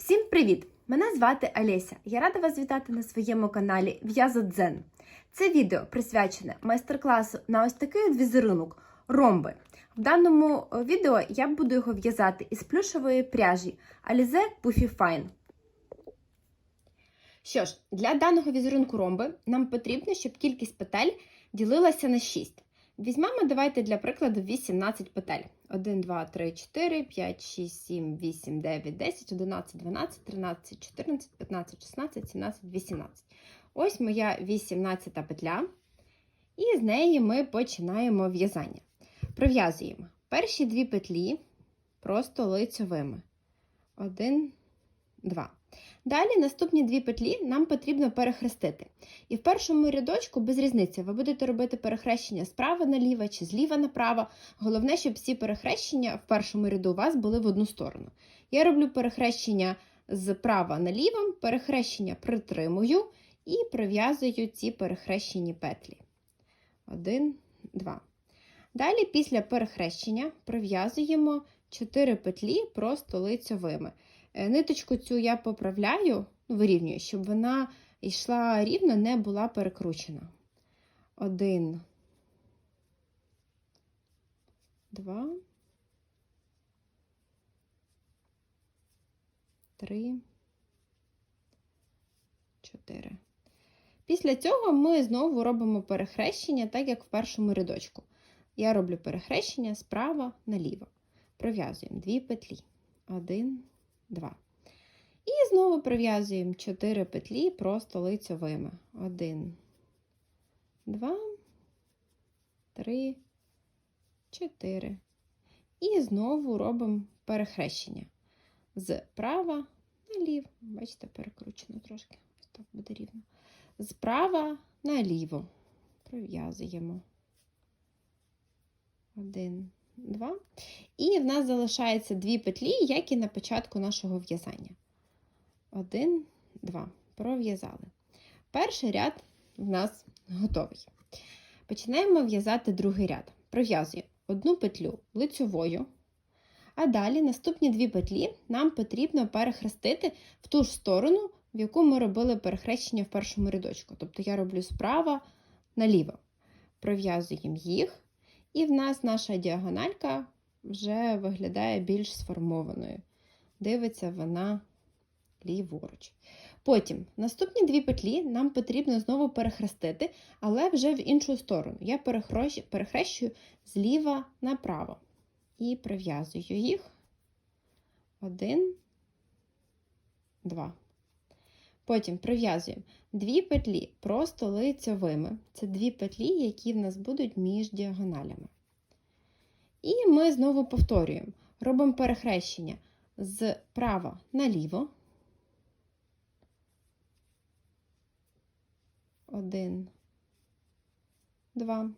Всім привіт! Мене звати Олеся. Я рада вас вітати на своєму каналі В'язодзен. Це відео присвячене майстер-класу на ось такий візерунок ромби. В даному е, відео я буду його в'язати із плюшової пряжі Alize Puffy Fine. Що ж, для даного візерунку ромби нам потрібно, щоб кількість петель ділилася на 6. Візьмемо, давайте для прикладу 18 петель. 1, 2, 3, 4, 5, 6, 7, 8, 9, 10, 11, 12, 13, 14, 15, 16, 17, 18. Ось моя 18 петля. І з неї ми починаємо в'язання. Пров'язуємо перші дві петлі просто лицьовими. 1, 2. Далі наступні дві петлі нам потрібно перехрестити. І в першому рядочку без різниці ви будете робити перехрещення справа наліво чи зліва направо. Головне, щоб всі перехрещення в першому ряду у вас були в одну сторону. Я роблю перехрещення з права наліво, перехрещення притримую і пров'язую ці перехрещені петлі. Один, два. Далі після перехрещення пров'язуємо 4 петлі просто лицьовими. Е, Ниточку цю я поправляю, ну, вирівнюю, щоб вона йшла рівно, не була перекручена. Один, два, три, чотири. Після цього ми знову робимо перехрещення, так як в першому рядочку. Я роблю перехрещення справа наліво. Пров'язуємо дві петлі. Один, 2. І знову пров'язуємо 4 петлі просто лицьовими. 1, 2, 3, 4. І знову робимо перехрещення з права наліво. Бачите, перекручено трошки. Ось так буде рівно. З наліво. Пров'язуємо. Один, два. І в нас залишається дві петлі, як і на початку нашого в'язання. Один, два. Пров'язали. Перший ряд в нас готовий. Починаємо в'язати другий ряд. Пров'язуємо одну петлю лицьовою, а далі наступні дві петлі нам потрібно перехрестити в ту ж сторону, в яку ми робили перехрещення в першому рядочку. Тобто я роблю справа наліво. Пров'язуємо їх, і в нас наша діагональка вже виглядає більш сформованою. Дивиться вона ліворуч. Потім наступні дві петлі нам потрібно знову перехрестити, але вже в іншу сторону. Я перехрещую зліва направо. І прив'язую їх. Один, два. Потім прив'язуємо дві петлі просто лицьовими. Це дві петлі, які в нас будуть між діагоналями. І ми знову повторюємо. Робимо перехрещення з права наліво. Один, два.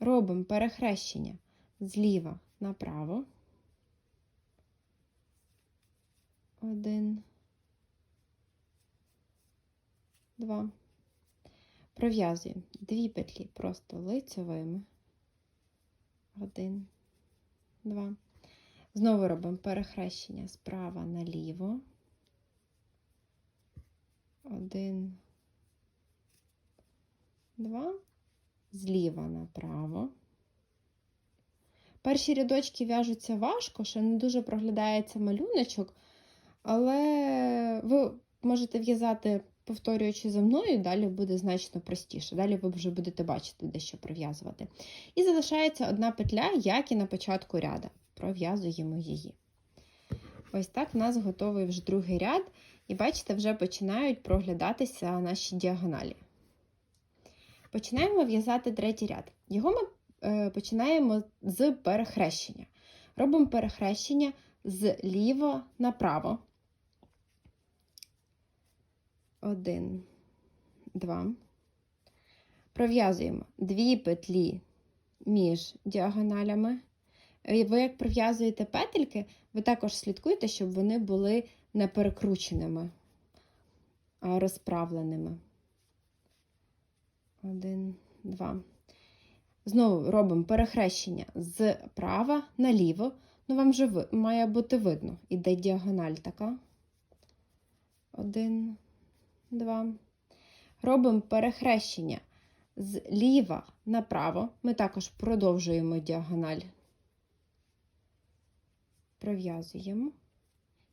Робимо перехрещення зліва направо. Один. Два. Пров'язуємо дві петлі просто лицьовими. Один, два. Знову робимо перехрещення справа наліво. Один, два. Зліва направо. Перші рядочки в'яжуться важко, ще не дуже проглядається малюночок, але ви можете в'язати, повторюючи за мною, далі буде значно простіше. Далі ви вже будете бачити, де що пров'язувати. І залишається одна петля, як і на початку ряда. Пров'язуємо її. Ось так в нас готовий вже другий ряд, і бачите, вже починають проглядатися наші діагоналі. Починаємо в'язати третій ряд. Його ми е, починаємо з перехрещення. Робимо перехрещення зліво направо. Один, два. Пров'язуємо дві петлі між діагоналями. Е, Ви, як пров'язуєте петельки, ви також слідкуєте, щоб вони були не перекрученими, а розправленими. Один, два. Знову робимо перехрещення з права наліво. Ну, вам вже має бути видно. Іде діагональ така. Один, два. Робимо перехрещення зліва направо. Ми також продовжуємо діагональ. Пров'язуємо.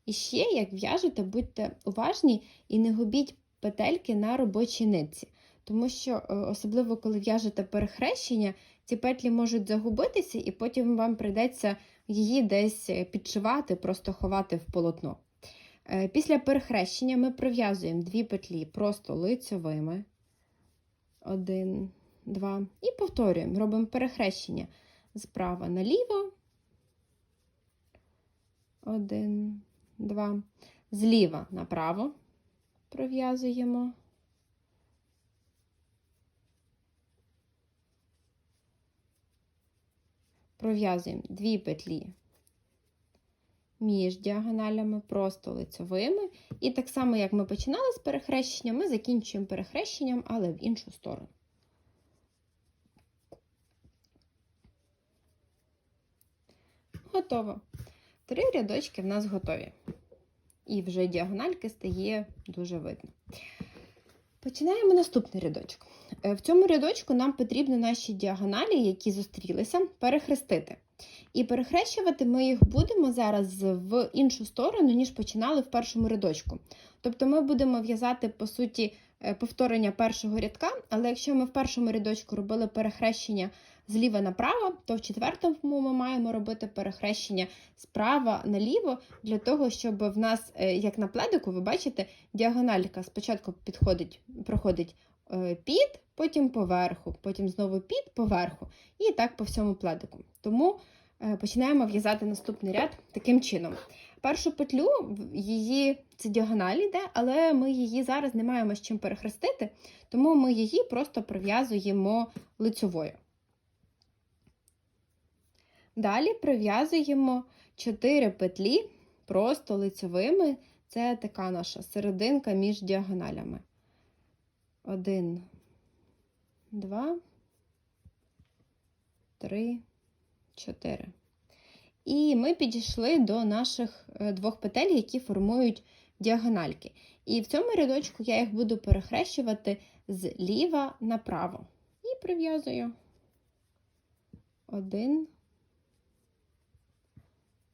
І ще, як в'яжете, будьте уважні і не губіть петельки на робочій нитці. Тому що, е, особливо коли в'яжете перехрещення, ці петлі можуть загубитися, і потім вам прийдеться її десь е, підшивати, просто ховати в полотно. Е, Після перехрещення ми пров'язуємо дві петлі просто лицьовими. Один, два. І повторюємо. Робимо перехрещення справа наліво. Один, два. Зліва направо пров'язуємо. Пров'язуємо дві петлі між діагоналями, просто лицьовими. І так само, як ми починали з перехрещення, ми закінчуємо перехрещенням, але в іншу сторону. Готово. Три рядочки в нас готові. І вже діагональки стає дуже видно. Починаємо наступний рядочок. Е, В цьому рядочку нам потрібно наші діагоналі, які зустрілися, перехрестити. І перехрещувати ми їх будемо зараз в іншу сторону, ніж починали в першому рядочку. Тобто ми будемо в'язати, по суті, е, повторення першого рядка, але якщо ми в першому рядочку робили перехрещення зліва направо, то в четвертому ми маємо робити перехрещення справа наліво, для того, щоб в нас, е, як на пледику, ви бачите, діагональка спочатку підходить, проходить під, потім поверху, потім знову під, поверху, і так по всьому пледику. Тому е, починаємо в'язати наступний ряд таким чином. Першу петлю, її це діагональ йде, але ми її зараз не маємо з чим перехрестити, тому ми її просто прив'язуємо лицьовою. Далі прив'язуємо 4 петлі просто лицьовими. Це така наша серединка між діагоналями. Один, два, три, чотири. І ми підійшли до наших е, двох петель, які формують діагональки. І в цьому рядочку я їх буду перехрещувати зліва направо. І прив'язую один,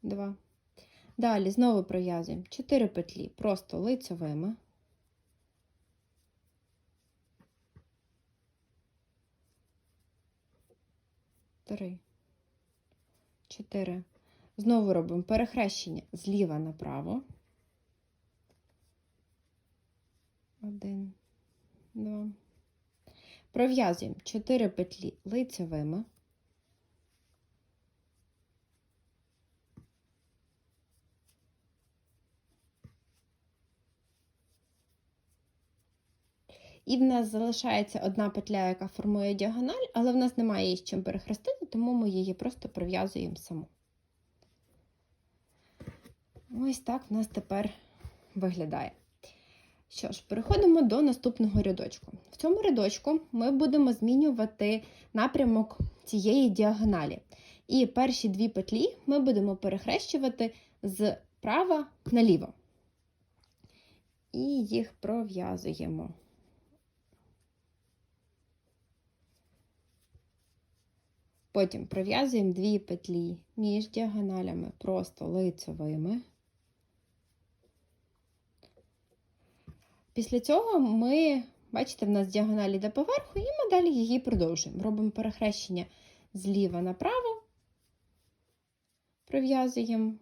два. Далі знову пров'язуємо 4 петлі просто лицьовими. Три, чотири. Знову робимо перехрещення зліва направо. Один, два. Пров'язуємо 4 петлі лицьовими. І в нас залишається одна петля, яка формує діагональ, але в нас немає її з чим перехрестити, тому ми її просто прив'язуємо саму. Ось так в нас тепер виглядає. Що ж, переходимо до наступного рядочку. В цьому рядочку ми будемо змінювати напрямок цієї діагоналі. І перші дві петлі ми будемо перехрещувати з права наліво. І їх пров'язуємо. Потім пров'язуємо дві петлі між діагоналями просто лицьовими. Після цього ми, бачите, в нас діагональ йде поверху, і ми далі її продовжуємо. Робимо перехрещення зліва направо, пров'язуємо.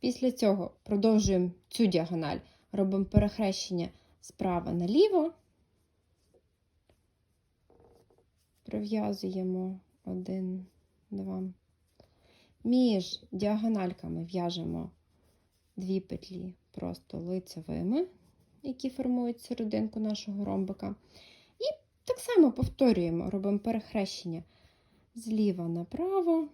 Після цього продовжуємо цю діагональ, робимо перехрещення справа наліво, пров'язуємо один, два. Між діагональками в'яжемо дві петлі просто лицевими, які формують серединку нашого ромбика. І так само повторюємо, робимо перехрещення зліва направо.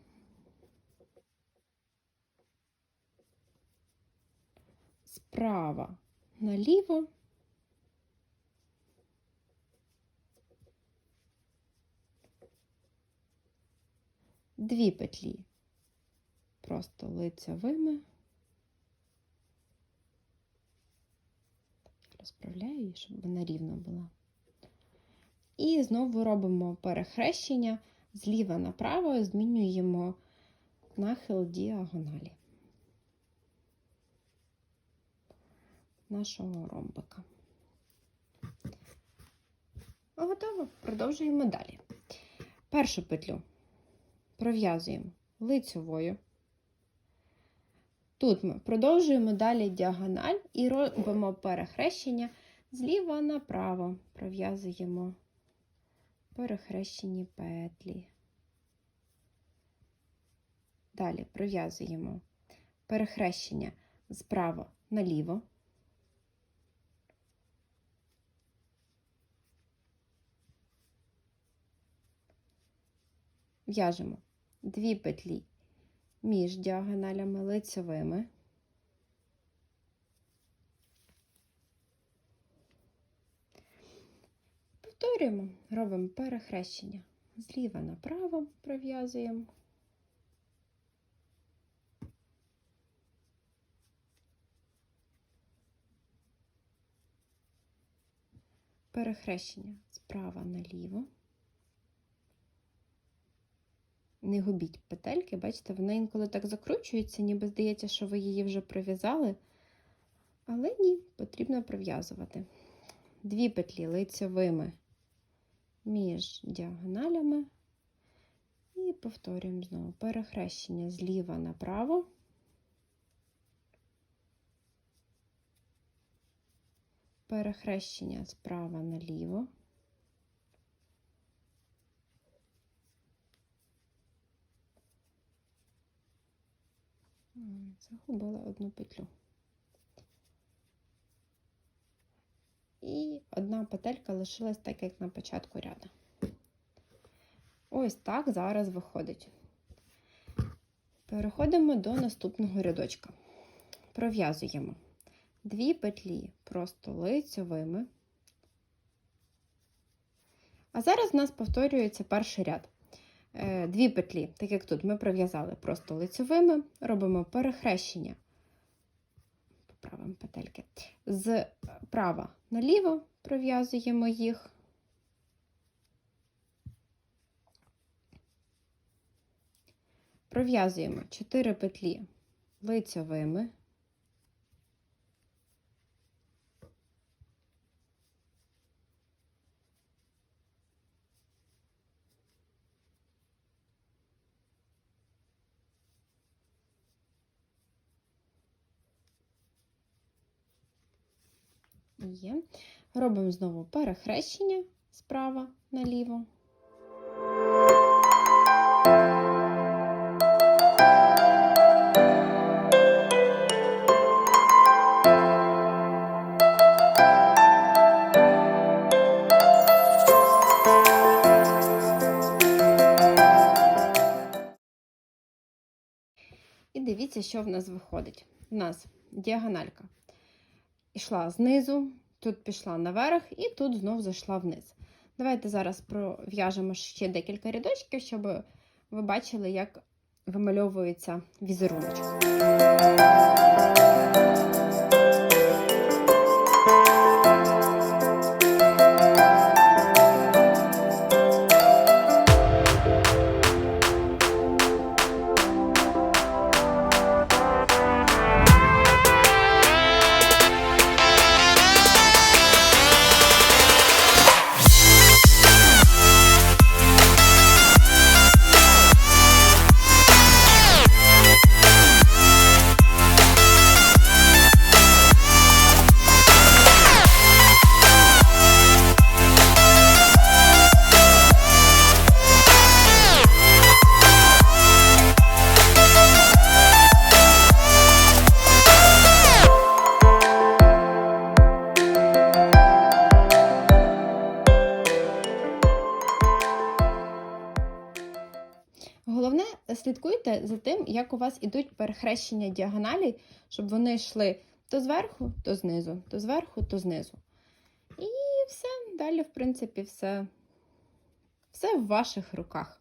Справа наліво. Дві петлі просто лицевими. розправляю її, щоб вона рівно була. І знову робимо перехрещення зліва направо, змінюємо нахил діагоналі нашого ромбика. Готово. Продовжуємо далі. Першу петлю пров'язуємо лицьовою. Тут ми продовжуємо далі діагональ і робимо перехрещення зліва направо. Пров'язуємо перехрещені петлі. Далі пров'язуємо перехрещення справа наліво. В'яжемо дві петлі між діагоналями лицевими. Повторюємо, робимо перехрещення зліва направо пров'язуємо. Перехрещення справа наліво. Не губіть петельки, бачите, вона інколи так закручується, ніби здається, що ви її вже пров'язали. Але ні, потрібно пров'язувати. Дві петлі лицьовими між діагоналями. І повторюємо знову перехрещення зліва направо. Перехрещення справа наліво. Загубила одну петлю. І одна петелька лишилась так, як на початку ряду. Ось так зараз виходить. Переходимо до наступного рядочка. Пров'язуємо дві петлі просто лицьовими. А зараз в нас повторюється перший ряд. Е, дві петлі, так як тут ми пров'язали просто лицьовими, робимо перехрещення, поправимо петельки, з права наліво пров'язуємо їх. Пров'язуємо 4 петлі лицьовими. Є. Робимо знову перехрещення справа наліво. І дивіться, що в нас виходить. У нас діагональка йшла знизу, тут пішла наверх і тут знов зайшла вниз. Давайте зараз пров'яжемо ще декілька рядочків, щоб ви бачили, як вимальовується візерунок. За тим, як у вас ідуть перехрещення діагоналі, щоб вони йшли то зверху, то знизу, то зверху, то знизу. І все, далі, в принципі, все, все в ваших руках.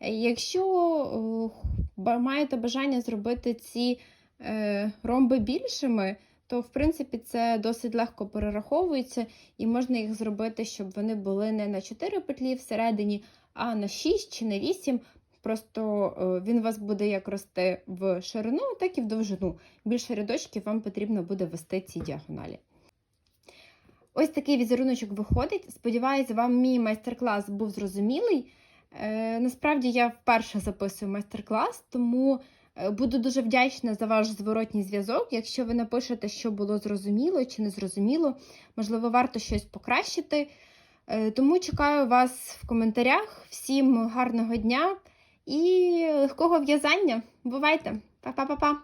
Якщо маєте бажання зробити ці е, ромби більшими, то в принципі це досить легко перераховується, і можна їх зробити, щоб вони були не на 4 петлі всередині, а на 6 чи на 8. Просто е, він у вас буде як рости в ширину, так і в довжину. Більше рядочків вам потрібно буде вести ці діагоналі. Ось такий візеруночок виходить. Сподіваюся, вам мій майстер-клас був зрозумілий. Е, насправді я вперше записую майстер-клас, тому е, буду дуже вдячна за ваш зворотній зв'язок. Якщо ви напишете, що було зрозуміло чи не зрозуміло, можливо, варто щось покращити. Тому чекаю вас в коментарях. Всім гарного дня і легкого в'язання. Бувайте! Па-па-па-па!